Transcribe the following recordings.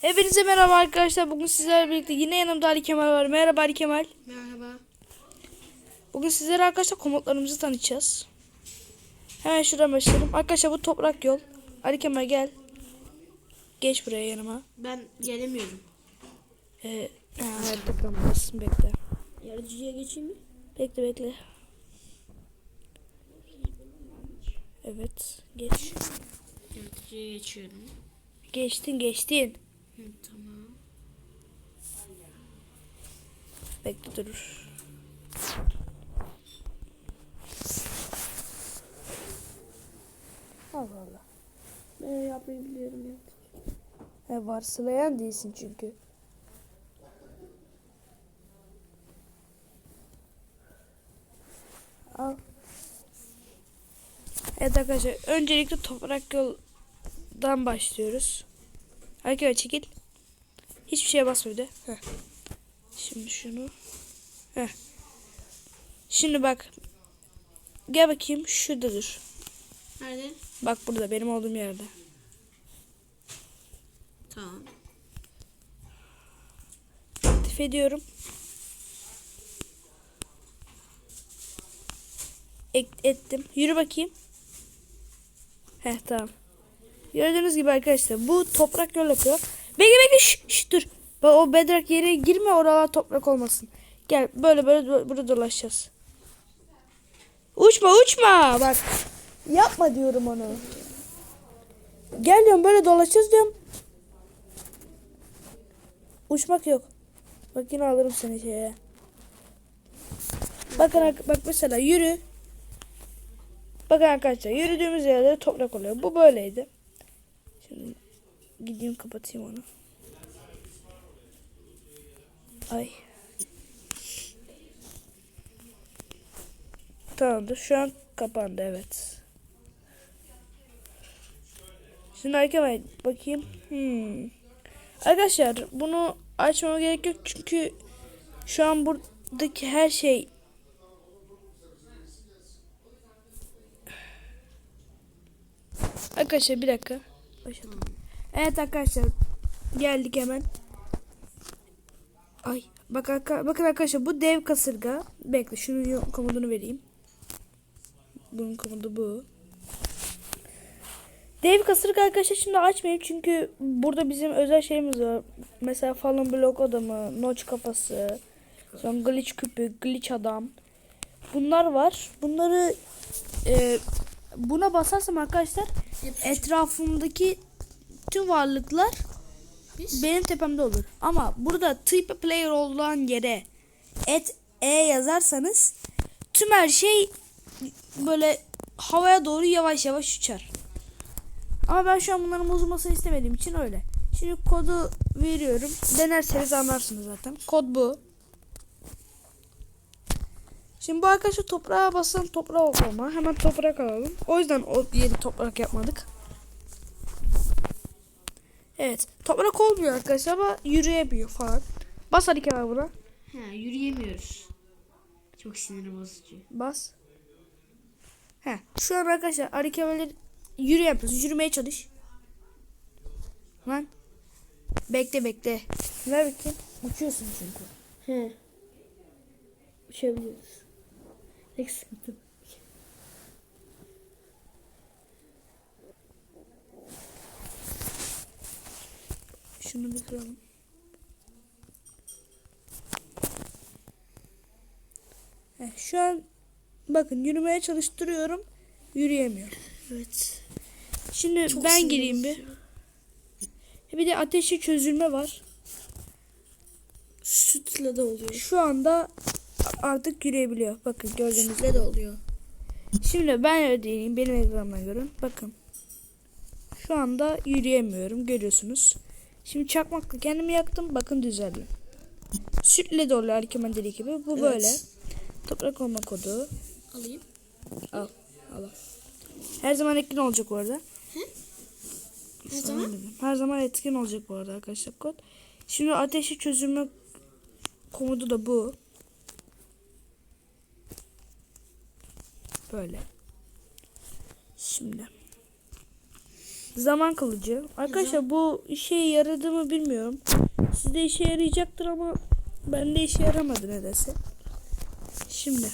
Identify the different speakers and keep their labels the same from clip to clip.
Speaker 1: Hepinize merhaba arkadaşlar. Bugün sizlerle birlikte yine yanımda Ali Kemal var. Merhaba Ali Kemal.
Speaker 2: Merhaba.
Speaker 1: Bugün sizlere arkadaşlar komutlarımızı tanıtacağız. Hemen şuradan başlayalım. Arkadaşlar bu toprak yol. Ali Kemal gel. Geç buraya yanıma.
Speaker 2: Ben gelemiyorum.
Speaker 1: Ee, ha, evet bakalım. Bekle.
Speaker 2: Yarıcıya geçeyim mi?
Speaker 1: Bekle bekle. Evet. Geç.
Speaker 2: Yarıcıya geçiyorum.
Speaker 1: Geçtin geçtin.
Speaker 2: Hı, tamam.
Speaker 1: Bekle dur. Allah Allah.
Speaker 2: Ben yapmayı biliyorum ya.
Speaker 1: He, varsılayan değilsin çünkü. Al. Evet arkadaşlar öncelikle toprak yoldan başlıyoruz. Arkadaşlar çekil. Hiçbir şeye basma bir de. Heh. Şimdi şunu. Heh. Şimdi bak. Gel bakayım şurada dur.
Speaker 2: Nerede?
Speaker 1: Bak burada benim olduğum yerde.
Speaker 2: Tamam.
Speaker 1: Aktif ediyorum. Ek- ettim. Yürü bakayım. Heh tamam. Gördüğünüz gibi arkadaşlar bu toprak yol yapıyor. Bekle bekle şş, dur. O bedrak yere girme oralar toprak olmasın. Gel böyle böyle burada dolaşacağız. Uçma uçma bak. Yapma diyorum onu. Gel diyorum böyle dolaşacağız diyorum. Uçmak yok. Bak yine alırım seni şeye. Bakın bak mesela yürü. Bakın arkadaşlar yürüdüğümüz yerlere toprak oluyor. Bu böyleydi. Şimdi gideyim kapatayım onu. Ay. Tamamdır. Şu an kapandı evet. Şimdi arkadaşlar bakayım. Hmm. Arkadaşlar bunu açmama gerek yok çünkü şu an buradaki her şey Arkadaşlar bir dakika. Başladım. Evet arkadaşlar geldik hemen. Ay bak bakın arkadaşlar bu dev kasırga. Bekle şunun komutunu vereyim. Bunun komutu bu. Dev kasırga arkadaşlar şimdi açmayayım çünkü burada bizim özel şeyimiz var. Mesela fallen blok adamı, notch kafası, sonra glitch küpü, glitch adam. Bunlar var. Bunları e, buna basarsam arkadaşlar etrafımdaki tüm varlıklar
Speaker 2: Biz?
Speaker 1: benim tepemde olur. Ama burada type player olan yere et e yazarsanız tüm her şey böyle havaya doğru yavaş yavaş uçar. Ama ben şu an bunların bozulmasını istemediğim için öyle. Şimdi kodu veriyorum. Denerseniz anlarsınız zaten. Kod bu. Şimdi bu arkadaşlar toprağa basan toprak olma. Hemen toprak alalım. O yüzden o yeni toprak yapmadık. Evet. Toprak olmuyor arkadaşlar ama yürüyebiliyor falan. Bas hadi kenara buna.
Speaker 2: Ha, yürüyemiyoruz. Çok sinir bozucu.
Speaker 1: Bas. He. Şu an arkadaşlar Kemal'in yürüyemiyoruz. Yürümeye çalış. Lan. Bekle bekle. Ver bakayım. Uçuyorsun çünkü.
Speaker 2: He. Uçabiliyoruz. Sıkıntı.
Speaker 1: Şunu bir kıralım. Heh, şu an bakın yürümeye çalıştırıyorum. Yürüyemiyor.
Speaker 2: Evet.
Speaker 1: Şimdi
Speaker 2: Çok
Speaker 1: ben gireyim bir. Bir de ateşi çözülme var.
Speaker 2: Sütle de oluyor.
Speaker 1: Şu anda artık yürüyebiliyor. Bakın gördüğünüz gibi.
Speaker 2: Sütle de oluyor.
Speaker 1: Şimdi ben değilim. Benim ekranımdan görün. Bakın. Şu anda yürüyemiyorum. Görüyorsunuz. Şimdi çakmakla kendimi yaktım. Bakın düzeldi. Sütle de oluyor. Ali Kemal dediği gibi. Bu
Speaker 2: Evet.
Speaker 1: böyle. Toprak olma kodu.
Speaker 2: Alayım.
Speaker 1: Al. Al. Her zaman etkin olacak bu arada.
Speaker 2: Ne
Speaker 1: Sana
Speaker 2: zaman?
Speaker 1: dedim. Her zaman etkin olacak bu arada arkadaşlar kod. Şimdi ateşi çözülme komutu da bu. Böyle. Şimdi. Zaman kılıcı. Arkadaşlar bu işe yaradı mı bilmiyorum. Sizde işe yarayacaktır ama bende işe yaramadı nedense. Şimdi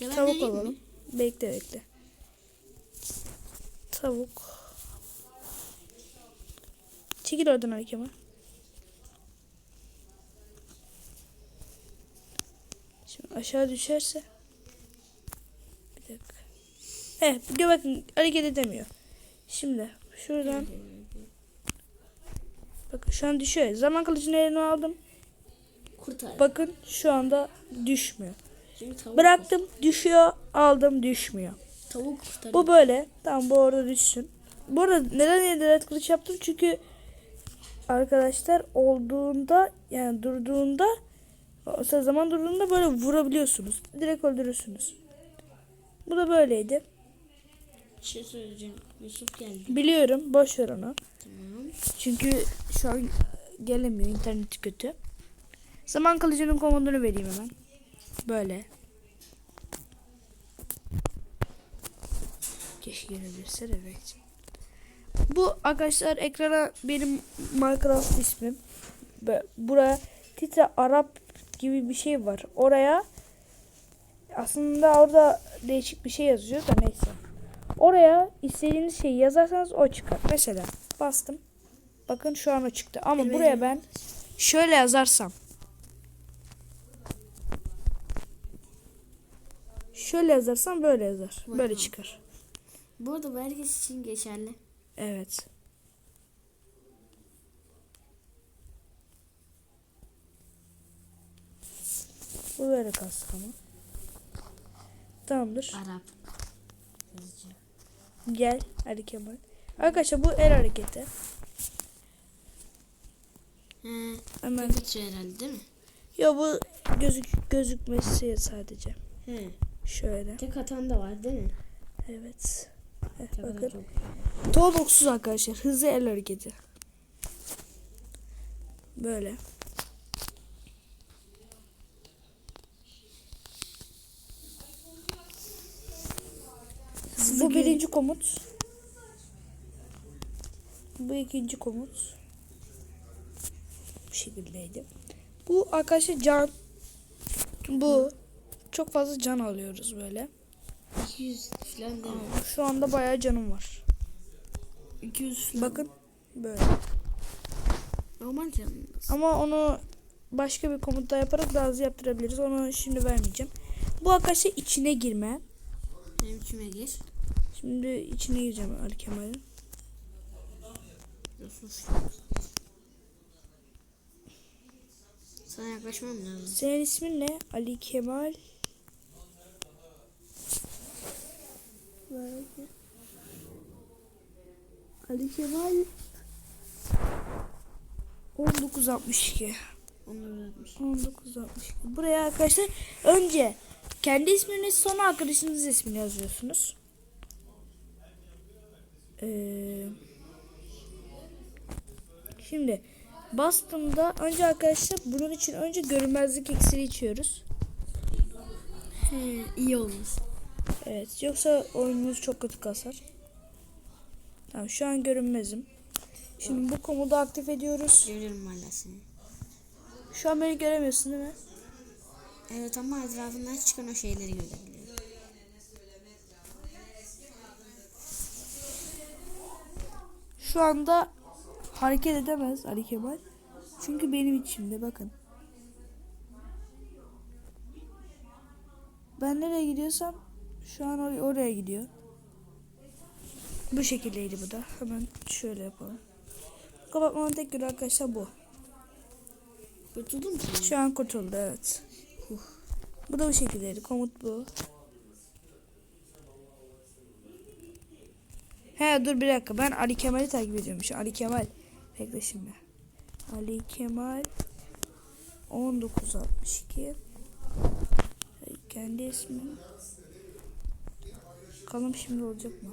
Speaker 2: Ya
Speaker 1: tavuk
Speaker 2: deneyeyim mi?
Speaker 1: alalım. Bekle bekle. Tavuk. Çekil oradan Ali Kemal. Şimdi aşağı düşerse. Bir dakika. De bakın hareket edemiyor. Şimdi şuradan. Bakın şu an düşüyor. Zaman kılıcını eline aldım.
Speaker 2: Kurtar.
Speaker 1: Bakın şu anda düşmüyor. Bıraktım düşüyor. Aldım düşmüyor.
Speaker 2: tavuk kurtar.
Speaker 1: Bu böyle. Tamam bu orada düşsün. Bu arada neden yediret kılıç yaptım? Çünkü arkadaşlar olduğunda yani durduğunda o zaman durduğunda böyle vurabiliyorsunuz. Direkt öldürürsünüz. Bu da böyleydi.
Speaker 2: Bir şey söyleyeceğim. Yusuf geldi.
Speaker 1: Biliyorum. Boş ver onu.
Speaker 2: Tamam.
Speaker 1: Çünkü şu an gelemiyor. İnterneti kötü. Zaman kılıcının komutunu vereyim hemen. Böyle. Keşke gelebilse de evet. Bu arkadaşlar ekrana benim Minecraft ismim. Buraya titre Arap gibi bir şey var. Oraya aslında orada değişik bir şey yazıyor da neyse. Oraya istediğiniz şeyi yazarsanız o çıkar. Mesela bastım. Bakın şu an o çıktı. Ama
Speaker 2: Evet.
Speaker 1: buraya ben şöyle yazarsam. Şöyle yazarsam böyle yazar. Böyle çıkar.
Speaker 2: Bu arada bu herkes için geçerli.
Speaker 1: Evet. Bu böyle kalsın ama. Tamamdır.
Speaker 2: Arap.
Speaker 1: Gel Ali Kemal. Arkadaşlar bu el hareketi.
Speaker 2: He.
Speaker 1: Hemen.
Speaker 2: Bitiyor herhalde değil mi?
Speaker 1: Ya bu gözük gözükmesi sadece.
Speaker 2: He.
Speaker 1: Şöyle.
Speaker 2: Tek atan da var değil mi?
Speaker 1: Evet. Heh, bakın.
Speaker 2: çok.
Speaker 1: Todoksuz arkadaşlar. Hızlı el hareketi. Böyle. Bu birinci komut. Bu ikinci komut. Bu şekildeydi. Bu arkadaşlar can. Bu çok fazla can alıyoruz böyle.
Speaker 2: 200 falan değil mi?
Speaker 1: Şu anda bayağı canım var.
Speaker 2: 200 falan.
Speaker 1: Bakın böyle.
Speaker 2: Normal canınız.
Speaker 1: Ama onu başka bir komutta yaparak daha hızlı yaptırabiliriz. Onu şimdi vermeyeceğim. Bu arkadaşlar içine girme.
Speaker 2: Benim içime gir.
Speaker 1: Şimdi içine gireceğim Ali Kemal'in.
Speaker 2: Yusuf. Sana yaklaşmam lazım.
Speaker 1: Senin ismin ne? Ali Kemal. Ali Kemal 1962.
Speaker 2: Onu öğretmiş.
Speaker 1: 1962. Buraya arkadaşlar önce kendi isminiz sonra arkadaşınız ismini yazıyorsunuz. Ee, şimdi bastığımda önce arkadaşlar bunun için önce görünmezlik iksiri içiyoruz.
Speaker 2: He, iyi olmuş.
Speaker 1: Evet yoksa oyunumuz çok kötü kasar. Tamam şu an görünmezim. Şimdi bu komodu aktif ediyoruz.
Speaker 2: Görüyorum hala seni.
Speaker 1: Şu an beni göremiyorsun değil mi?
Speaker 2: Evet ama etrafından çıkan o şeyleri görebiliyorum.
Speaker 1: Şu anda hareket edemez Ali Kemal. Çünkü benim içimde bakın. Ben nereye gidiyorsam şu an or- oraya gidiyor. Bu şekildeydi bu da. Hemen şöyle yapalım. Kapatmanın tek yolu arkadaşlar bu.
Speaker 2: Kurtuldun mu?
Speaker 1: Şu an kurtuldu evet. Bu da bu şekildeydi. Komut bu. He dur bir dakika. Ben Ali Kemal'i takip ediyormuş. Ali Kemal. Bekle şimdi. Ali Kemal 1962 kendi ismi Bakalım şimdi olacak mı?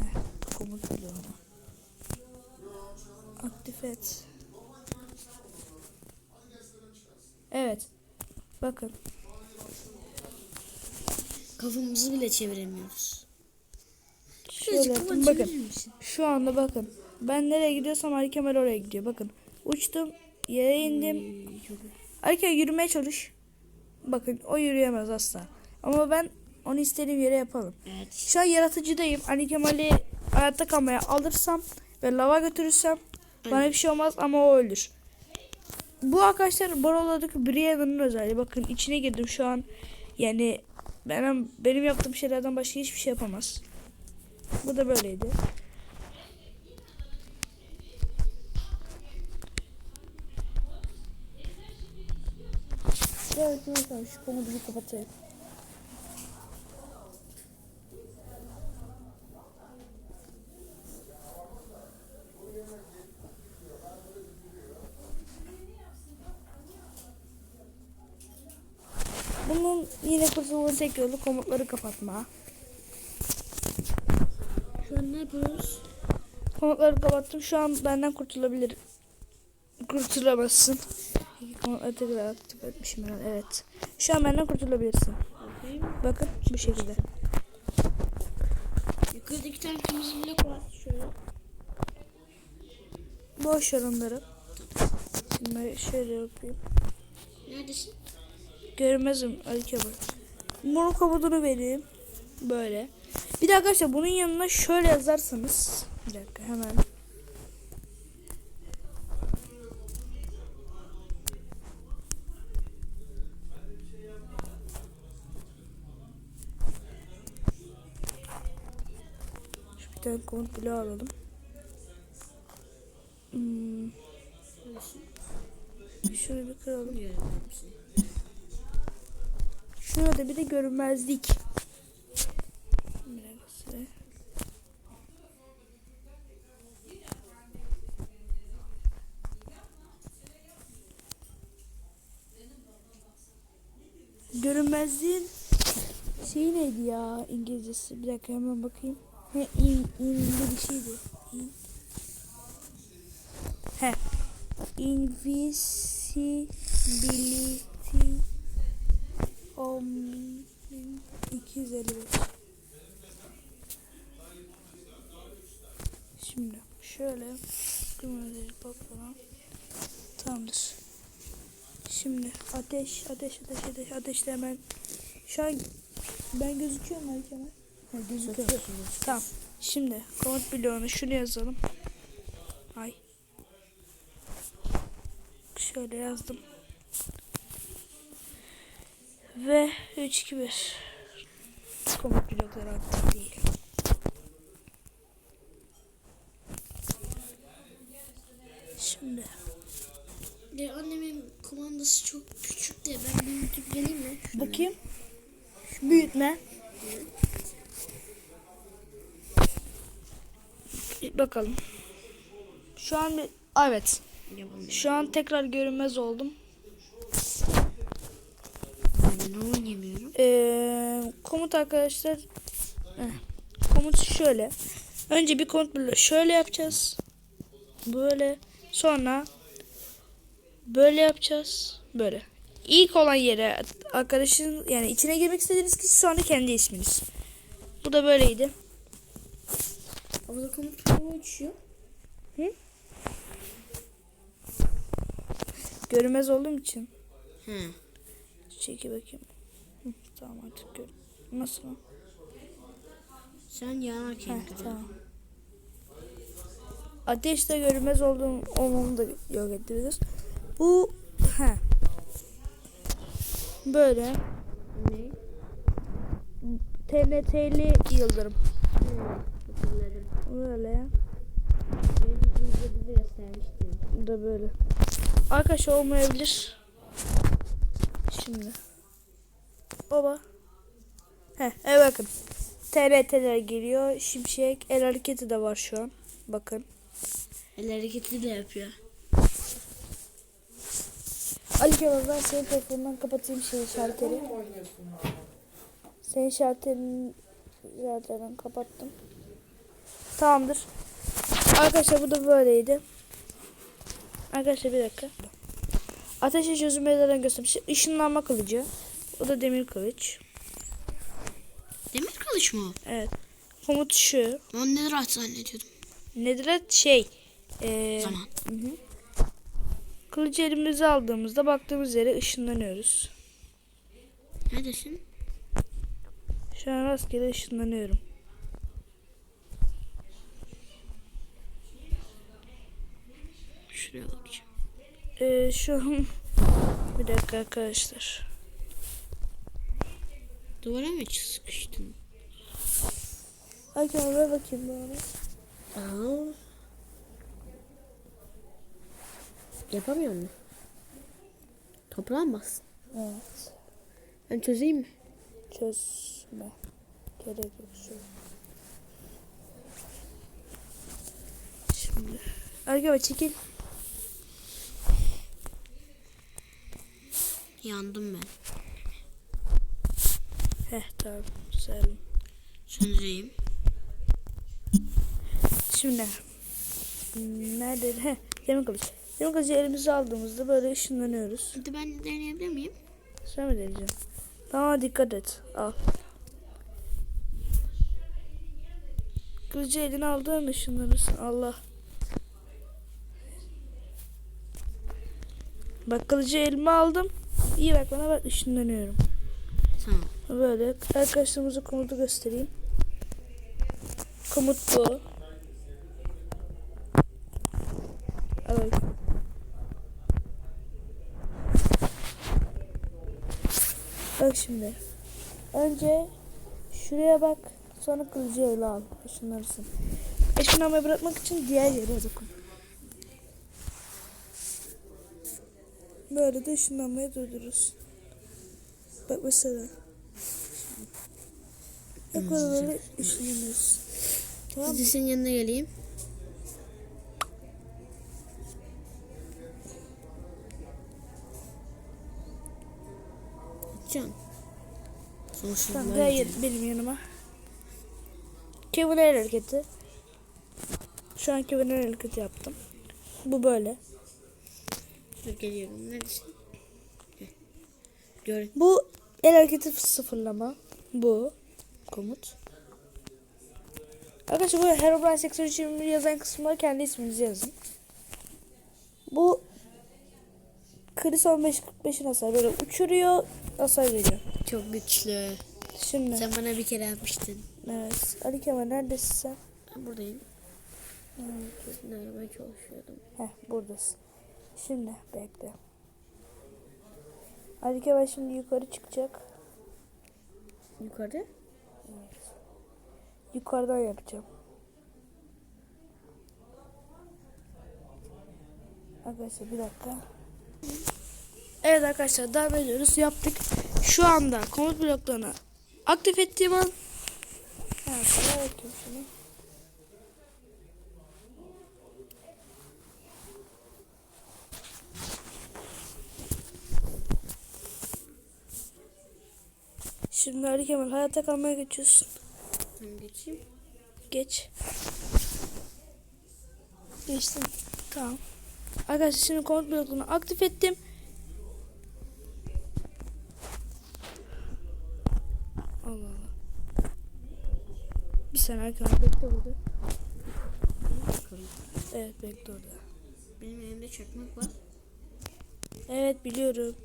Speaker 1: Heh, komut buluyor onu. Aktif et. Evet. Bakın.
Speaker 2: Kafamızı bile çeviremiyoruz.
Speaker 1: Şöyle
Speaker 2: kapatabilir
Speaker 1: Bakın.
Speaker 2: misin?
Speaker 1: Şu anda bakın. Ben nereye gidiyorsam Ali Kemal oraya gidiyor. Bakın. Uçtum. Yere indim. Ali Kemal yürümeye çalış. Bakın o yürüyemez asla. Ama ben onu istediğim yere yapalım.
Speaker 2: Evet.
Speaker 1: Şu an yaratıcıdayım. Ali Kemal'i hayatta kalmaya alırsam ve lava götürürsem bana bir şey olmaz ama o ölür. Bu arkadaşlar Borolo'daki Briana'nın özelliği. Bakın içine girdim şu an. Yani benim benim yaptığım şeylerden başka hiçbir şey yapamaz. Bu da böyleydi. Evet, evet, şu bir kapatayım. Bunun yine kurtulmanın tek yolu komutları kapatma.
Speaker 2: Ne yapıyoruz?
Speaker 1: Komutları kapattım. Şu an benden kurtulabilir. Kurtulamazsın. Peki komutları tekrar aktif etmişim herhalde. Evet. Şu an benden kurtulabilirsin.
Speaker 2: Bakayım.
Speaker 1: Bakın bu şekilde.
Speaker 2: Yukarıda iki tane kırmızı blok var. Şöyle.
Speaker 1: Boş ver onları. Şimdi şöyle yapayım.
Speaker 2: Neredesin?
Speaker 1: Görmezim Ali Kemal. Bunun komutunu vereyim. Böyle. Bir de arkadaşlar bunun yanına şöyle yazarsanız. Bir dakika hemen. Şu bir tane komut bloğu alalım. Hmm, şunu bir kıralım. Şurada bir de görünmezlik. Size. Görünmezliğin şeyi neydi ya İngilizcesi? Bir dakika hemen bakayım. He, in, inli bir şeydi. In. He. Invisibility 10.255 Şimdi şöyle kırmızı bak falan tamamdır. Şimdi ateş ateş ateş ateş ateşle hemen şu an ben gözüküyor mu Kemal? Ha, gözüküyor. Tamam. Şimdi komut bloğunu şunu yazalım. Ay. Şöyle yazdım. Ve 3 2 1. Komut blokları aktif değil. Şimdi
Speaker 2: De annemin kumandası çok küçük de ben büyütüp geleyim mi? Şöyle.
Speaker 1: bakayım. Şu büyütme. Bir bakalım. Şu an bir evet. Şu an tekrar görünmez oldum. Ee, komut arkadaşlar eh, komut şöyle. Önce bir komut böyle şöyle yapacağız. Böyle. Sonra böyle yapacağız. Böyle. İlk olan yere arkadaşın yani içine girmek istediğiniz kişi sonra kendi isminiz. Bu da böyleydi
Speaker 2: Havada komut kumu uçuyor.
Speaker 1: görünmez olduğum için
Speaker 2: He.
Speaker 1: çeki bakayım Hı, tamam artık gör nasıl
Speaker 2: Sen yanarken
Speaker 1: Heh, tamam. Ateşte görünmez olduğum olmamı da yok ettiririz. Bu he. Böyle
Speaker 2: Ne?
Speaker 1: TNT'li yıldırım.
Speaker 2: Hatırladım.
Speaker 1: Böyle.
Speaker 2: Göstermiştim.
Speaker 1: Bu da böyle. Arkadaş olmayabilir. Şimdi. Baba. He, evet bakın. TRT'ler geliyor. Şimşek. El hareketi de var şu an. Bakın.
Speaker 2: El hareketi de yapıyor.
Speaker 1: Ali Kemal ben senin telefonundan kapatayım şey şalteri. Senin şalterini zaten kapattım. Tamamdır. Arkadaşlar bu da böyleydi. Arkadaşlar bir dakika. Ateşe çözülmelerden göstermiş. Işınlanma kılıcı. O da demir kılıç.
Speaker 2: Demir kılıç mı?
Speaker 1: Evet. komut şu.
Speaker 2: Ben ne rahat zannediyordum.
Speaker 1: Nedret şey. E,
Speaker 2: Zaman.
Speaker 1: kılıcı elimize aldığımızda baktığımız yere ışınlanıyoruz.
Speaker 2: Neredesin?
Speaker 1: Şu an rastgele ışınlanıyorum.
Speaker 2: Şuraya bakacağım.
Speaker 1: Ee, şu an bir dakika arkadaşlar.
Speaker 2: Duvara mı sıkıştın?
Speaker 1: Hakem ver bakayım bana.
Speaker 2: Aa. Yapamıyor musun? Toprağa mı bastın?
Speaker 1: Evet.
Speaker 2: Ben çözeyim mi?
Speaker 1: Çözme. Gerek yok. Şimdi. Arkadaşlar çekil.
Speaker 2: Yandım ben.
Speaker 1: Heh tamam. Güzel.
Speaker 2: Söndüreyim.
Speaker 1: Şimdi. hmm, Nerede? Heh. Demir kılıç. Demir kılıcı elimize aldığımızda böyle ışınlanıyoruz.
Speaker 2: Hadi ben deneyebilir miyim?
Speaker 1: Sen mi deneyeceksin? Tamam dikkat et. Al. Kılıcı eline aldığın ışınlanırsın. Allah. Bak kılıcı elime aldım. İyi bak bana bak ışınlanıyorum.
Speaker 2: Tamam.
Speaker 1: Böyle arkadaşlarımıza komutu göstereyim. Komut bu. Al bak. Şimdi. Önce şuraya bak. Sonra kılıcı ele al. Işınlarsın. Işınlamayı bırakmak için diğer yere dokun. Böyle de ışınlanmayı durdurursun. Bak mesela. Bak böyle böyle ışınlanıyorsun. Tamam mı?
Speaker 2: Senin yanına geleyim. Can. Sonuçta
Speaker 1: Tamam gel benim yanıma. Kevin hareketi. Şu an Kevin hareketi yaptım. Bu böyle.
Speaker 2: Dur geliyorum. Neredesin? Gör.
Speaker 1: Bu el hareketi sıfırlama. Bu komut. Arkadaşlar bu Herobrine 8320 yazan kısmına kendi isminizi yazın. Bu Chris 1545'in hasar böyle uçuruyor hasar veriyor.
Speaker 2: Çok güçlü.
Speaker 1: Şimdi
Speaker 2: Sen bana bir kere yapmıştın.
Speaker 1: evet. Ali Kemal neredesin sen?
Speaker 2: Ben buradayım. Seni aramaya çalışıyordum.
Speaker 1: Heh buradasın. Şimdi bekle. Ali Kemal şimdi yukarı çıkacak.
Speaker 2: Yukarıda?
Speaker 1: Yukarıdan yapacağım. Arkadaşlar bir dakika. Evet arkadaşlar devam ediyoruz. Yaptık. Şu anda komut bloklarını aktif ettiğim an Evet, şunu. Şimdi Ali Kemal hayata kalmaya geçiyorsun.
Speaker 2: Ben geçeyim.
Speaker 1: Geç. Geçtim. Tamam. Arkadaşlar şimdi komut blokunu aktif ettim. Allah Allah. Bir saniye arkadaşlar bekle burada. Evet bekle orada.
Speaker 2: Benim elimde çakmak var.
Speaker 1: Evet biliyorum.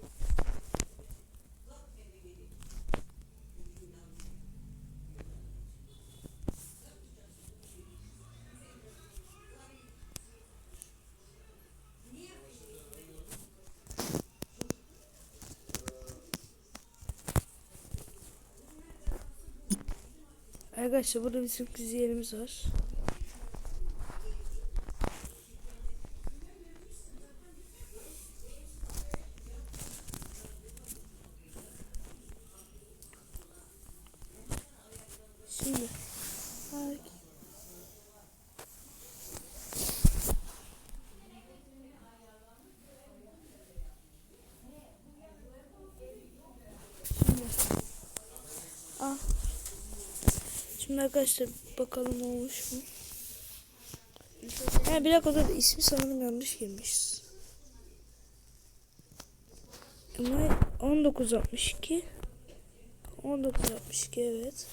Speaker 1: Arkadaşlar burada bir sürpriz yerimiz var. Şimdi. Ay. Şimdi. Ah. Şimdi arkadaşlar bakalım olmuş mu? Ha bir dakika dur ismi sanırım yanlış girmiş. Ama 1962 1962 evet.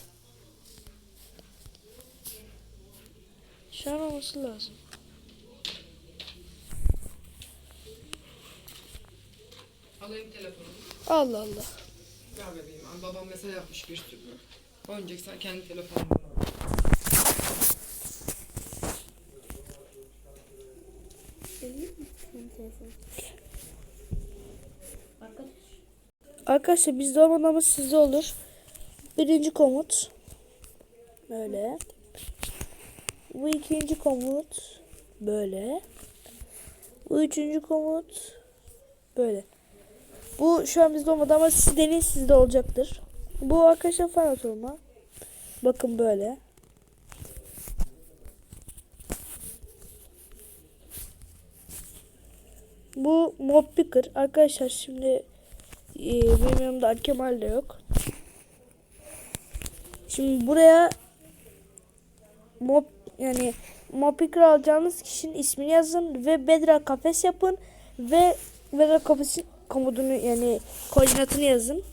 Speaker 1: Şu an olması lazım.
Speaker 3: Alayım telefonu.
Speaker 1: Allah Allah.
Speaker 3: Ver bebeğim. Babam mesaj yapmış bir sürü. Oynayacaksan kendi telefonunu.
Speaker 1: Arkadaşlar bizde olmadan ama sizde olur. Birinci komut. Böyle. Bu ikinci komut. Böyle. Bu üçüncü komut. Böyle. Bu şu an bizde olmadı ama siz deneyin sizde olacaktır. Bu arkadaşlar fan atılma. Bakın böyle. Bu mob picker. Arkadaşlar şimdi ee, benim yanımda Kemal de yok. Şimdi buraya mob yani mob picker alacağınız kişinin ismini yazın ve Bedrock kafes yapın ve Bedrock kafesin komutunu yani koordinatını yazın.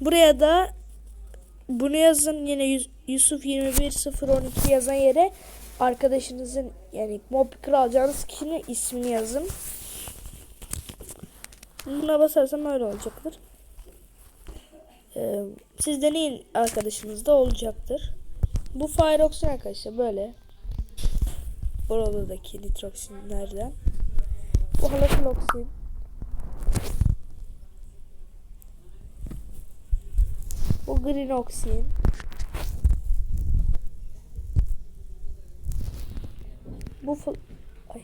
Speaker 1: Buraya da bunu yazın yine Yus- Yusuf 21012 yazan yere arkadaşınızın yani mob alacağınız kişinin ismini yazın. Buna basarsam öyle olacaktır. Ee, siz deneyin arkadaşınız da olacaktır. Bu Fireox'un arkadaşlar böyle. Buradaki nitroksinlerden. Bu halofiloksin. Bu greenoksin. Bu Ay.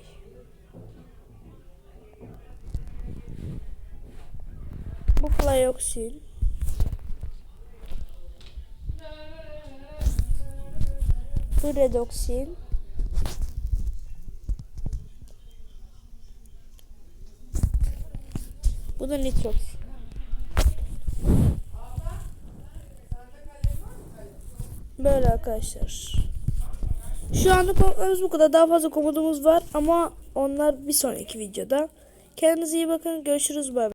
Speaker 1: Bu flyoksin. Bu redoksin. Bu da nitroksin. Böyle arkadaşlar. Şu anda komutlarımız bu kadar. Daha fazla komutumuz var ama onlar bir sonraki videoda. Kendinize iyi bakın. Görüşürüz. Bay.